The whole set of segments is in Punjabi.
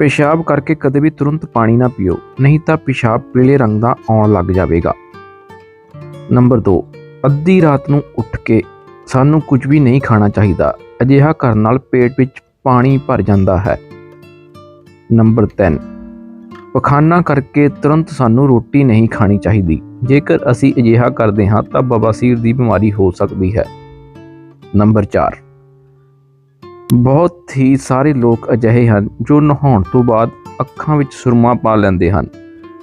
ਪਿਸ਼ਾਬ ਕਰਕੇ ਕਦੇ ਵੀ ਤੁਰੰਤ ਪਾਣੀ ਨਾ ਪੀਓ, ਨਹੀਂ ਤਾਂ ਪਿਸ਼ਾਬ ਪੀਲੇ ਰੰਗ ਦਾ ਆਉਣ ਲੱਗ ਜਾਵੇਗਾ। ਨੰਬਰ 2 ਅੱਧੀ ਰਾਤ ਨੂੰ ਉੱਠ ਕੇ ਸਾਨੂੰ ਕੁਝ ਵੀ ਨਹੀਂ ਖਾਣਾ ਚਾਹੀਦਾ, ਅਜਿਹਾ ਕਰਨ ਨਾਲ ਪੇਟ ਵਿੱਚ ਪਾਣੀ ਭਰ ਜਾਂਦਾ ਹੈ। ਨੰਬਰ 3 ਪਖਾਨਾ ਕਰਕੇ ਤੁਰੰਤ ਸਾਨੂੰ ਰੋਟੀ ਨਹੀਂ ਖਾਣੀ ਚਾਹੀਦੀ। ਜੇਕਰ ਅਸੀਂ ਅਜਿਹਾ ਕਰਦੇ ਹਾਂ ਤਾਂ ਬਵਾਸੀਰ ਦੀ ਬਿਮਾਰੀ ਹੋ ਸਕਦੀ ਹੈ। ਨੰਬਰ 4 ਬਹੁਤ ਹੀ ਸਾਰੇ ਲੋਕ ਅਜਿਹੇ ਹਨ ਜੋ ਨਹਾਉਣ ਤੋਂ ਬਾਅਦ ਅੱਖਾਂ ਵਿੱਚ ਸੁਰਮਾ ਪਾ ਲੈਂਦੇ ਹਨ।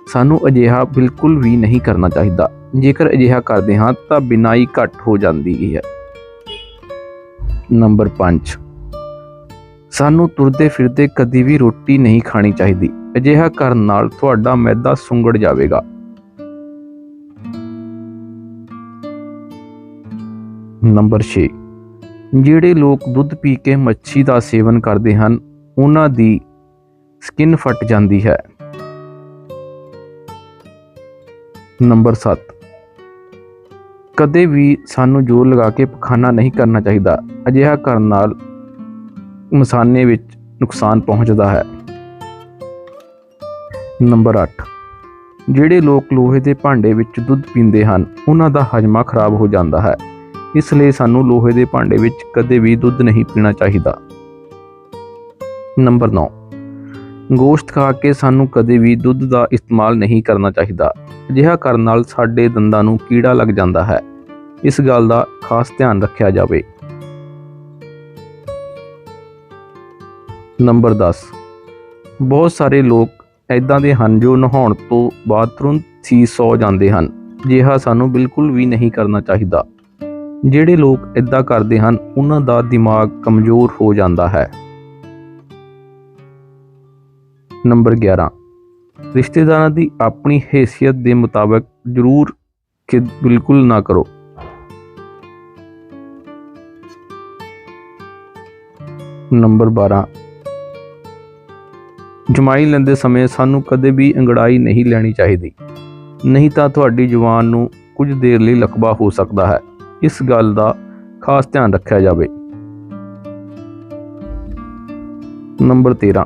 ਸਾਨੂੰ ਅਜਿਹਾ ਬਿਲਕੁਲ ਵੀ ਨਹੀਂ ਕਰਨਾ ਚਾਹੀਦਾ। ਜੇਕਰ ਅਜਿਹਾ ਕਰਦੇ ਹਾਂ ਤਾਂ ਬਿਨਾਈ ਘੱਟ ਹੋ ਜਾਂਦੀ ਹੈ। ਨੰਬਰ 5 ਸਾਨੂੰ ਤੁਰਦੇ ਫਿਰਦੇ ਕਦੀ ਵੀ ਰੋਟੀ ਨਹੀਂ ਖਾਣੀ ਚਾਹੀਦੀ। ਅਜਿਹਾ ਕਰਨ ਨਾਲ ਤੁਹਾਡਾ ਮੈਦਾ ਸੁੰਗੜ ਜਾਵੇਗਾ। ਨੰਬਰ 6 ਜਿਹੜੇ ਲੋਕ ਦੁੱਧ ਪੀ ਕੇ ਮੱਛੀ ਦਾ ਸੇਵਨ ਕਰਦੇ ਹਨ, ਉਹਨਾਂ ਦੀ ਸਕਿਨ ਫਟ ਜਾਂਦੀ ਹੈ। ਨੰਬਰ 7 ਕਦੇ ਵੀ ਸਾਨੂੰ ਜੋਰ ਲਗਾ ਕੇ ਪਖਾਨਾ ਨਹੀਂ ਕਰਨਾ ਚਾਹੀਦਾ। ਅਜਿਹਾ ਕਰਨ ਨਾਲ ਮਸਾਨੇ ਵਿੱਚ ਨੁਕਸਾਨ ਪਹੁੰਚਦਾ ਹੈ। ਨੰਬਰ 8 ਜਿਹੜੇ ਲੋਕ ਲੋਹੇ ਦੇ ਭਾਂਡੇ ਵਿੱਚ ਦੁੱਧ ਪੀਂਦੇ ਹਨ, ਉਹਨਾਂ ਦਾ ਹਜਮਾ ਖਰਾਬ ਹੋ ਜਾਂਦਾ ਹੈ। ਇਸ ਲਈ ਸਾਨੂੰ ਲੋਹੇ ਦੇ ਭਾਂਡੇ ਵਿੱਚ ਕਦੇ ਵੀ ਦੁੱਧ ਨਹੀਂ ਪੀਣਾ ਚਾਹੀਦਾ। ਨੰਬਰ 9 ਗੋਸ਼ਤ ਖਾ ਕੇ ਸਾਨੂੰ ਕਦੇ ਵੀ ਦੁੱਧ ਦਾ ਇਸਤੇਮਾਲ ਨਹੀਂ ਕਰਨਾ ਚਾਹੀਦਾ। ਅਜਿਹਾ ਕਰਨ ਨਾਲ ਸਾਡੇ ਦੰਦਾਂ ਨੂੰ ਕੀੜਾ ਲੱਗ ਜਾਂਦਾ ਹੈ। ਇਸ ਗੱਲ ਦਾ ਖਾਸ ਧਿਆਨ ਰੱਖਿਆ ਜਾਵੇ। ਨੰਬਰ 10 ਬਹੁਤ ਸਾਰੇ ਲੋਕ ਐਦਾਂ ਦੇ ਹਨ ਜੋ ਨਹਾਉਣ ਤੋਂ ਬਾਅਦ ਤੁਰੰਤ ਹੀ ਸੌ ਜਾਂਦੇ ਹਨ। ਅਜਿਹਾ ਸਾਨੂੰ ਬਿਲਕੁਲ ਵੀ ਨਹੀਂ ਕਰਨਾ ਚਾਹੀਦਾ। ਜਿਹੜੇ ਲੋਕ ਇਦਾਂ ਕਰਦੇ ਹਨ, ਉਹਨਾਂ ਦਾ ਦਿਮਾਗ ਕਮਜ਼ੋਰ ਹੋ ਜਾਂਦਾ ਹੈ। ਨੰਬਰ 11 ਰਿਸ਼ਤੇਦਾਰਾਂ ਦੀ ਆਪਣੀ ਹੈਸੀਅਤ ਦੇ ਮੁਤਾਬਕ ਜ਼ਰੂਰ ਕਿ ਬਿਲਕੁਲ ਨਾ ਕਰੋ। ਨੰਬਰ 12 ਜਮਾਈ ਲੈਂਦੇ ਸਮੇਂ ਸਾਨੂੰ ਕਦੇ ਵੀ ਅੰਗੜਾਈ ਨਹੀਂ ਲੈਣੀ ਚਾਹੀਦੀ। ਨਹੀਂ ਤਾਂ ਤੁਹਾਡੀ ਜ਼ੁਬਾਨ ਨੂੰ ਕੁਝ ਦੇਰ ਲਈ ਲਕਵਾ ਹੋ ਸਕਦਾ ਹੈ। ਇਸ ਗੱਲ ਦਾ ਖਾਸ ਧਿਆਨ ਰੱਖਿਆ ਜਾਵੇ। ਨੰਬਰ 13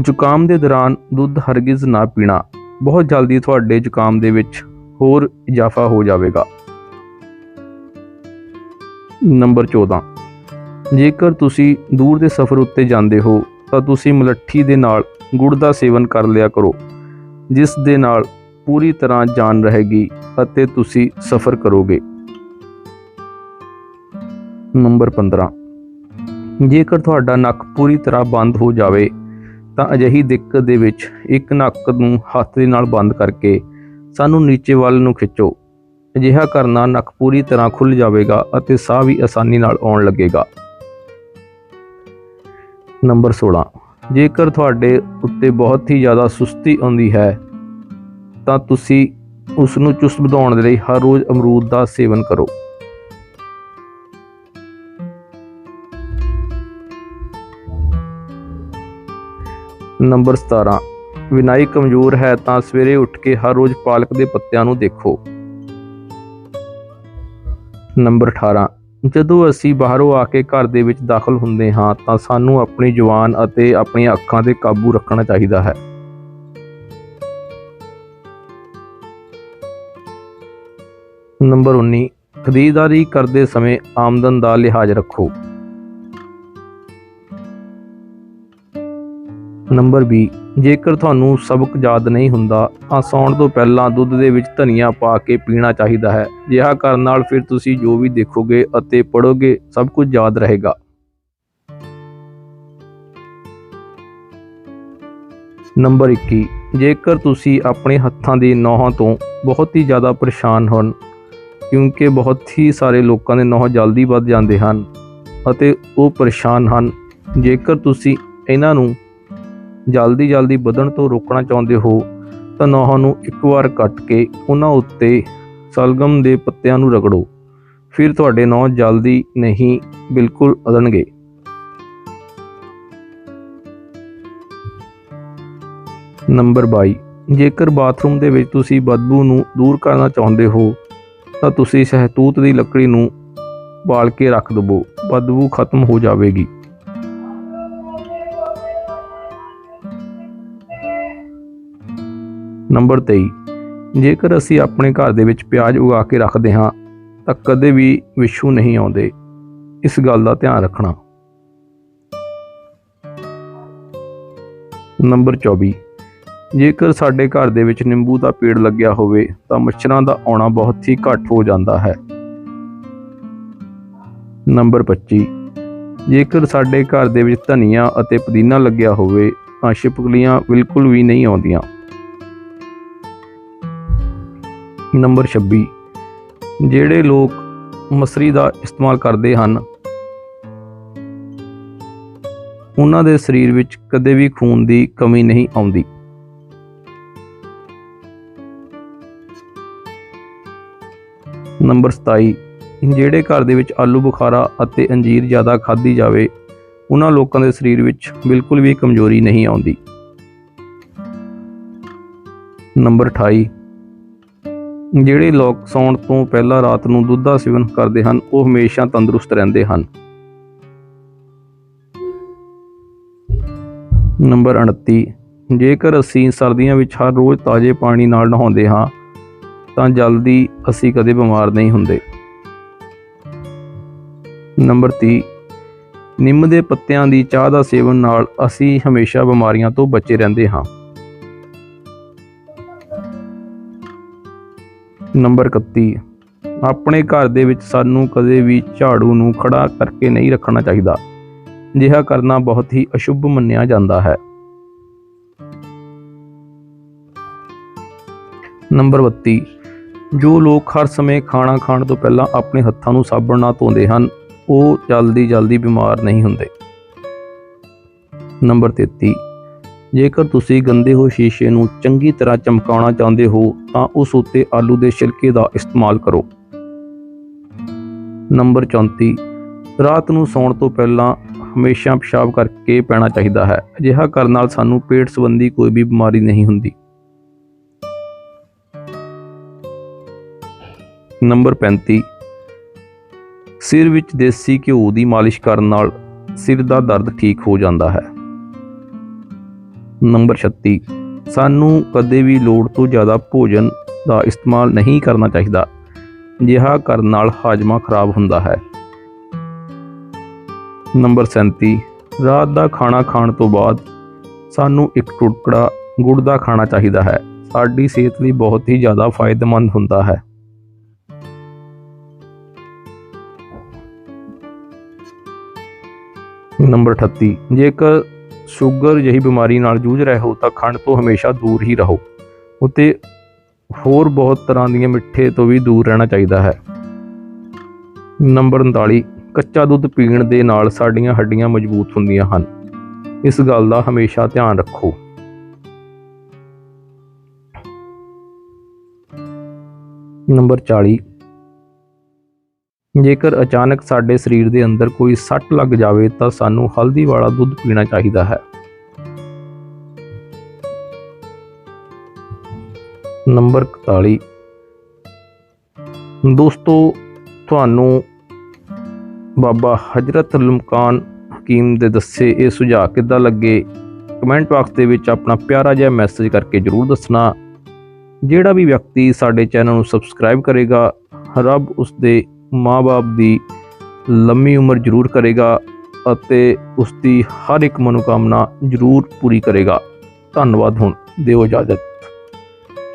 ਜ਼ੁਕਾਮ ਦੇ ਦੌਰਾਨ ਦੁੱਧ ਹਰਗਿਜ਼ ਨਾ ਪੀਣਾ, ਬਹੁਤ ਜਲਦੀ ਤੁਹਾਡੇ ਜ਼ੁਕਾਮ ਦੇ ਵਿੱਚ ਹੋਰ ਇਜ਼ਾਫਾ ਹੋ ਜਾਵੇਗਾ। ਨੰਬਰ 14 ਜੇਕਰ ਤੁਸੀਂ ਦੂਰ ਦੇ ਸਫ਼ਰ ਉੱਤੇ ਜਾਂਦੇ ਹੋ, ਤਾਂ ਤੁਸੀਂ ਮਲੱਠੀ ਦੇ ਨਾਲ ਗੁੜ ਦਾ ਸੇਵਨ ਕਰ ਲਿਆ ਕਰੋ, ਜਿਸ ਦੇ ਨਾਲ ਪੂਰੀ ਤਰ੍ਹਾਂ ਜਾਨ ਰਹੇਗੀ ਅਤੇ ਤੁਸੀਂ ਸਫ਼ਰ ਕਰੋਗੇ। ਨੰਬਰ 15 ਜੇਕਰ ਤੁਹਾਡਾ ਨੱਕ ਪੂਰੀ ਤਰ੍ਹਾਂ ਬੰਦ ਹੋ ਜਾਵੇ, ਤਾਂ ਅਜਿਹੀ ਦਿੱਕਤ ਦੇ ਵਿੱਚ ਇੱਕ ਨੱਕ ਨੂੰ ਹੱਥ ਦੇ ਨਾਲ ਬੰਦ ਕਰਕੇ ਸਾਨੂੰ ਨੀਚੇ ਵੱਲ ਨੂੰ ਖਿੱਚੋ। ਅਜਿਹਾ ਕਰਨਾ ਨੱਕ ਪੂਰੀ ਤਰ੍ਹਾਂ ਖੁੱਲ ਜਾਵੇਗਾ ਅਤੇ ਸਾਹ ਵੀ ਆਸਾਨੀ ਨਾਲ ਆਉਣ ਲੱਗੇਗਾ। ਨੰਬਰ 16 ਜੇਕਰ ਤੁਹਾਡੇ ਉੱਤੇ ਬਹੁਤ ਹੀ ਜ਼ਿਆਦਾ ਸੁਸਤੀ ਆਉਂਦੀ ਹੈ, ਤਾਂ ਤੁਸੀਂ ਉਸ ਨੂੰ ਚੁਸਤ ਵਧਾਉਣ ਦੇ ਲਈ ਹਰ ਰੋਜ਼ ਅਮਰੂਦ ਦਾ ਸੇਵਨ ਕਰੋ। ਨੰਬਰ 17 ਵਿਨਾਈ ਕਮਜ਼ੋਰ ਹੈ ਤਾਂ ਸਵੇਰੇ ਉੱਠ ਕੇ ਹਰ ਰੋਜ਼ ਪਾਲਕ ਦੇ ਪੱਤਿਆਂ ਨੂੰ ਦੇਖੋ। ਨੰਬਰ 18 ਜਦੋਂ ਅਸੀਂ ਬਾਹਰੋਂ ਆ ਕੇ ਘਰ ਦੇ ਵਿੱਚ ਦਾਖਲ ਹੁੰਦੇ ਹਾਂ ਤਾਂ ਸਾਨੂੰ ਆਪਣੀ ਜ਼ੁਬਾਨ ਅਤੇ ਆਪਣੀਆਂ ਅੱਖਾਂ ਤੇ ਕਾਬੂ ਰੱਖਣਾ ਚਾਹੀਦਾ ਹੈ। ਨੰਬਰ 19 ਖਰੀਦਦਾਰੀ ਕਰਦੇ ਸਮੇਂ ਆਮਦਨ ਦਾ ਲਿਹਾਜ਼ ਰੱਖੋ। ਨੰਬਰ 20 ਜੇਕਰ ਤੁਹਾਨੂੰ ਸਬਕ ਯਾਦ ਨਹੀਂ ਹੁੰਦਾ, ਤਾਂ ਸੌਣ ਤੋਂ ਪਹਿਲਾਂ ਦੁੱਧ ਦੇ ਵਿੱਚ ਧਨੀਆ ਪਾ ਕੇ ਪੀਣਾ ਚਾਹੀਦਾ ਹੈ। ਅਜਿਹਾ ਕਰਨ ਨਾਲ ਫਿਰ ਤੁਸੀਂ ਜੋ ਵੀ ਦੇਖੋਗੇ ਅਤੇ ਪੜੋਗੇ ਸਭ ਕੁਝ ਯਾਦ ਰਹੇਗਾ। ਨੰਬਰ 21 ਜੇਕਰ ਤੁਸੀਂ ਆਪਣੇ ਹੱਥਾਂ ਦੀ ਨੋਹਾਂ ਤੋਂ ਬਹੁਤ ਹੀ ਜ਼ਿਆਦਾ ਪਰੇਸ਼ਾਨ ਹੋਣ, ਕਿਉਂਕਿ ਬਹੁਤ ਹੀ ਸਾਰੇ ਲੋਕਾਂ ਦੇ ਨੋਹ ਜਲਦੀ ਵੱਧ ਜਾਂਦੇ ਹਨ ਅਤੇ ਉਹ ਪਰੇਸ਼ਾਨ ਹਨ, ਜੇਕਰ ਤੁਸੀਂ ਇਹਨਾਂ ਨੂੰ ਜਲਦੀ ਜਲਦੀ ਵਧਣ ਤੋਂ ਰੋਕਣਾ ਚਾਹੁੰਦੇ ਹੋ, ਤਾਂ ਨੋਹਾਂ ਨੂੰ ਇੱਕ ਵਾਰ ਕੱਟ ਕੇ ਉਹਨਾਂ ਉੱਤੇ ਸਲਗਮ ਦੇ ਪੱਤਿਆਂ ਨੂੰ ਰਗੜੋ। ਫਿਰ ਤੁਹਾਡੇ ਨਹੁੰ ਜਲਦੀ ਨਹੀਂ, ਬਿਲਕੁਲ ਅਦਣਗੇ ਨੰਬਰ 22 ਜੇਕਰ ਬਾਥਰੂਮ ਦੇ ਵਿੱਚ ਤੁਸੀਂ ਬਦਬੂ ਨੂੰ ਦੂਰ ਕਰਨਾ ਚਾਹੁੰਦੇ ਹੋ, ਤਾਂ ਤੁਸੀਂ ਸ਼ਹਿਤੂਤ ਦੀ ਲੱਕੜੀ ਨੂੰ ਬਾਲ ਕੇ ਰੱਖ ਦਵੋ। ਬਦਬੂ ਖਤਮ ਹੋ ਜਾਵੇਗੀ। ਨੰਬਰ 23 ਜੇਕਰ ਅਸੀਂ ਆਪਣੇ ਘਰ ਦੇ ਵਿੱਚ ਪਿਆਜ਼ ਉਗਾ ਕੇ ਰੱਖਦੇ ਹਾਂ, ਤਾਂ ਕਦੇ ਵੀ ਵਿਸ਼ੂ ਨਹੀਂ ਆਉਂਦੇ। ਇਸ ਗੱਲ ਦਾ ਧਿਆਨ ਰੱਖਣਾ। ਨੰਬਰ 24 ਜੇਕਰ ਸਾਡੇ ਘਰ ਦੇ ਵਿੱਚ ਨਿੰਬੂ ਦਾ ਪੇੜ ਲੱਗਿਆ ਹੋਵੇ, ਤਾਂ ਮੱਛਰਾਂ ਦਾ ਆਉਣਾ ਬਹੁਤ ਹੀ ਘੱਟ ਹੋ ਜਾਂਦਾ ਹੈ। ਨੰਬਰ 25 ਜੇਕਰ ਸਾਡੇ ਘਰ ਦੇ ਵਿੱਚ ਧਨੀਆ ਅਤੇ ਪੁਦੀਨਾ ਲੱਗਿਆ ਹੋਵੇ, ਤਾਂ ਛਿਪਕਲੀਆਂ ਬਿਲਕੁਲ ਵੀ ਨਹੀਂ ਆਉਂਦੀਆਂ। ਨੰਬਰ 26 ਜਿਹੜੇ ਲੋਕ ਮਸਰੀ ਦਾ ਇਸਤੇਮਾਲ ਕਰਦੇ ਹਨ, ਉਹਨਾਂ ਦੇ ਸਰੀਰ ਵਿੱਚ ਕਦੇ ਵੀ ਖੂਨ ਦੀ ਕਮੀ ਨਹੀਂ ਆਉਂਦੀ। ਨੰਬਰ 27 ਜਿਹੜੇ ਘਰ ਦੇ ਵਿੱਚ ਆਲੂ, ਬੁਖਾਰਾ ਅਤੇ ਅੰਜੀਰ ਜ਼ਿਆਦਾ ਖਾਧੀ ਜਾਵੇ, ਉਹਨਾਂ ਲੋਕਾਂ ਦੇ ਸਰੀਰ ਵਿੱਚ ਬਿਲਕੁਲ ਵੀ ਕਮਜ਼ੋਰੀ ਨਹੀਂ ਆਉਂਦੀ। ਨੰਬਰ 28 ਜਿਹੜੇ ਲੋਕ ਸੌਣ ਤੋਂ ਪਹਿਲਾਂ ਰਾਤ ਨੂੰ ਦੁੱਧ ਦਾ ਸੇਵਨ ਕਰਦੇ ਹਨ, ਉਹ ਹਮੇਸ਼ਾ ਤੰਦਰੁਸਤ ਰਹਿੰਦੇ ਹਨ। ਨੰਬਰ 29 ਜੇਕਰ ਅਸੀਂ ਸਰਦੀਆਂ ਵਿੱਚ ਹਰ ਰੋਜ਼ ਤਾਜ਼ੇ ਪਾਣੀ ਨਾਲ ਨਹਾਉਂਦੇ ਹਾਂ, ਤਾਂ ਜਲਦੀ ਅਸੀਂ ਕਦੇ ਬਿਮਾਰ ਨਹੀਂ ਹੁੰਦੇ। ਨੰਬਰ 30 ਨਿੰਮ ਦੇ ਪੱਤਿਆਂ ਦੀ ਚਾਹ ਦਾ ਸੇਵਨ ਨਾਲ ਅਸੀਂ ਹਮੇਸ਼ਾ ਬਿਮਾਰੀਆਂ ਤੋਂ ਬਚੇ ਰਹਿੰਦੇ ਹਾਂ। ਨੰਬਰ 31 ਆਪਣੇ ਘਰ ਦੇ ਵਿੱਚ ਸਾਨੂੰ ਕਦੇ ਵੀ ਝਾੜੂ ਨੂੰ ਖੜਾ ਕਰਕੇ ਨਹੀਂ ਰੱਖਣਾ ਚਾਹੀਦਾ। ਅਜਿਹਾ ਕਰਨਾ ਬਹੁਤ ਹੀ ਅਸ਼ੁਭ ਮੰਨਿਆ ਜਾਂਦਾ ਹੈ। ਨੰਬਰ 32 ਜੋ ਲੋਕ ਹਰ ਸਮੇਂ ਖਾਣਾ ਖਾਣ ਤੋਂ ਪਹਿਲਾਂ ਆਪਣੇ ਹੱਥਾਂ ਨੂੰ ਸਾਬਣ ਨਾਲ ਧੋਂਦੇ ਹਨ, ਉਹ ਜਲਦੀ ਜਲਦੀ ਬਿਮਾਰ ਨਹੀਂ ਹੁੰਦੇ। ਨੰਬਰ 33 ਜੇਕਰ ਤੁਸੀਂ ਗੰਦੇ ਹੋਏ ਸ਼ੀਸ਼ੇ ਨੂੰ ਚੰਗੀ ਤਰ੍ਹਾਂ ਚਮਕਾਉਣਾ ਚਾਹੁੰਦੇ ਹੋ, ਤਾਂ ਉਸ ਉੱਤੇ ਆਲੂ ਦੇ ਛਿਲਕੇ ਦਾ ਇਸਤੇਮਾਲ ਕਰੋ। ਨੰਬਰ 34 ਰਾਤ ਨੂੰ ਸੌਣ ਤੋਂ ਪਹਿਲਾਂ ਹਮੇਸ਼ਾ ਪਿਸ਼ਾਬ ਕਰਕੇ ਪੈਣਾ ਚਾਹੀਦਾ ਹੈ। ਅਜਿਹਾ ਕਰਨ ਨਾਲ ਸਾਨੂੰ ਪੇਟ ਸੰਬੰਧੀ ਕੋਈ ਵੀ ਬਿਮਾਰੀ ਨਹੀਂ ਹੁੰਦੀ। ਨੰਬਰ 35 ਸਿਰ ਵਿੱਚ ਦੇਸੀ ਘਿਓ ਦੀ ਮਾਲਿਸ਼ ਕਰਨ ਨਾਲ ਸਿਰ ਦਾ ਦਰਦ ਠੀਕ ਹੋ ਜਾਂਦਾ ਹੈ। ਨੰਬਰ 36 ਸਾਨੂੰ ਕਦੇ ਵੀ ਲੋੜ ਤੋਂ ਜ਼ਿਆਦਾ ਭੋਜਨ ਦਾ ਇਸਤੇਮਾਲ ਨਹੀਂ ਕਰਨਾ ਚਾਹੀਦਾ। ਅਜਿਹਾ ਕਰਨ ਨਾਲ ਹਾਜਮਾ ਖਰਾਬ ਹੁੰਦਾ ਹੈ। ਨੰਬਰ 37 ਰਾਤ ਦਾ ਖਾਣਾ ਖਾਣ ਤੋਂ ਬਾਅਦ ਸਾਨੂੰ ਇੱਕ ਟੁਕੜਾ ਗੁੜ ਦਾ ਖਾਣਾ ਚਾਹੀਦਾ ਹੈ। ਸਾਡੀ ਸਿਹਤ ਲਈ ਬਹੁਤ ਹੀ ਜ਼ਿਆਦਾ ਫਾਇਦੇਮੰਦ ਹੁੰਦਾ ਹੈ। ਨੰਬਰ 38 ਜੇਕਰ ਸ਼ੂਗਰ ਜਿਹੀ ਬਿਮਾਰੀ ਨਾਲ ਜੂਝ ਰਹੇ ਹੋ ਤਾਂ ਖੰਡ ਤੋਂ ਹਮੇਸ਼ਾ ਦੂਰ ਹੀ ਰਹੋ। ਉਤੇ ਹੋਰ ਬਹੁਤ ਤਰ੍ਹਾਂ ਦੀਆਂ ਮਿੱਠੇ ਤੋਂ ਵੀ ਦੂਰ ਰਹਿਣਾ ਚਾਹੀਦਾ ਹੈ। ਨੰਬਰ 39 ਕੱਚਾ ਦੁੱਧ ਪੀਣ ਦੇ ਨਾਲ ਸਾਡੀਆਂ ਹੱਡੀਆਂ ਮਜ਼ਬੂਤ ਹੁੰਦੀਆਂ ਹਨ। ਇਸ ਗੱਲ ਦਾ ਹਮੇਸ਼ਾ ਧਿਆਨ ਰੱਖੋ। ਨੰਬਰ 40 ਜੇਕਰ ਅਚਾਨਕ ਸਾਡੇ ਸਰੀਰ ਦੇ ਅੰਦਰ ਕੋਈ ਸੱਟ ਲੱਗ ਜਾਵੇ ਤਾਂ ਸਾਨੂੰ ਹਲਦੀ ਵਾਲਾ ਦੁੱਧ ਪੀਣਾ ਚਾਹੀਦਾ ਹੈ। ਨੰਬਰ 41 ਦੋਸਤੋ, ਤੁਹਾਨੂੰ ਬਾਬਾ ਹਜਰਤ ਲਮਕਾਨ ਹਕੀਮ ਦੇ ਦੱਸੇ ਇਹ ਸੁਝਾਅ ਕਿੱਦਾਂ ਲੱਗੇ? ਕਮੈਂਟ ਬਾਕਸ ਦੇ ਵਿੱਚ ਆਪਣਾ ਪਿਆਰਾ ਜਿਹਾ ਮੈਸੇਜ ਕਰਕੇ ਜਰੂਰ ਦੱਸਣਾ। ਜਿਹੜਾ ਵੀ ਵਿਅਕਤੀ ਸਾਡੇ ਚੈਨਲ ਨੂੰ ਸਬਸਕ੍ਰਾਈਬ ਕਰੇਗਾ, ਰੱਬ ਉਸ ਦੇ ਮਾਂ-ਬਾਪ ਦੀ ਲੰਮੀ ਉਮਰ ਜ਼ਰੂਰ ਕਰੇਗਾ ਅਤੇ ਉਸ ਦੀ ਹਰ ਇੱਕ ਮਨੋਕਾਮਨਾ ਜ਼ਰੂਰ ਪੂਰੀ ਕਰੇਗਾ। ਧੰਨਵਾਦ ਹੁਣ, ਦਿਓ ਇਜਾਜ਼ਤ।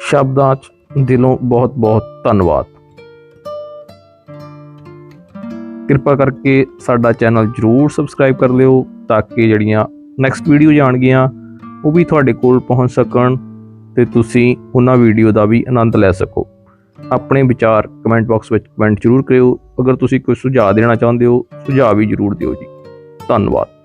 ਸ਼ਬਦਾਂ 'ਚ ਦਿਲੋਂ ਬਹੁਤ-ਬਹੁਤ ਧੰਨਵਾਦ। ਕਿਰਪਾ ਕਰਕੇ ਸਾਡਾ ਚੈਨਲ ਜ਼ਰੂਰ ਸਬਸਕ੍ਰਾਈਬ ਕਰ ਲਿਓ ਤਾਂ ਕਿ ਜਿਹੜੀਆਂ ਨੈਕਸਟ ਵੀਡੀਓ ਜਾਣਗੀਆਂ, ਉਹ ਵੀ ਤੁਹਾਡੇ ਕੋਲ ਪਹੁੰਚ ਸਕਣ ਤੇ ਤੁਸੀਂ ਉਹਨਾਂ ਵੀਡੀਓ ਦਾ ਵੀ ਆਨੰਦ ਲੈ ਸਕੋ। ਆਪਣੇ ਵਿਚਾਰ ਕਮੈਂਟ ਬਾਕਸ ਵਿੱਚ ਕਮੈਂਟ ਜ਼ਰੂਰ ਕਰਿਓ। ਅਗਰ ਤੁਸੀਂ ਕੋਈ ਸੁਝਾਅ ਦੇਣਾ ਚਾਹੁੰਦੇ ਹੋ, ਸੁਝਾਅ ਵੀ ਜ਼ਰੂਰ ਦਿਓ ਜੀ। ਧੰਨਵਾਦ।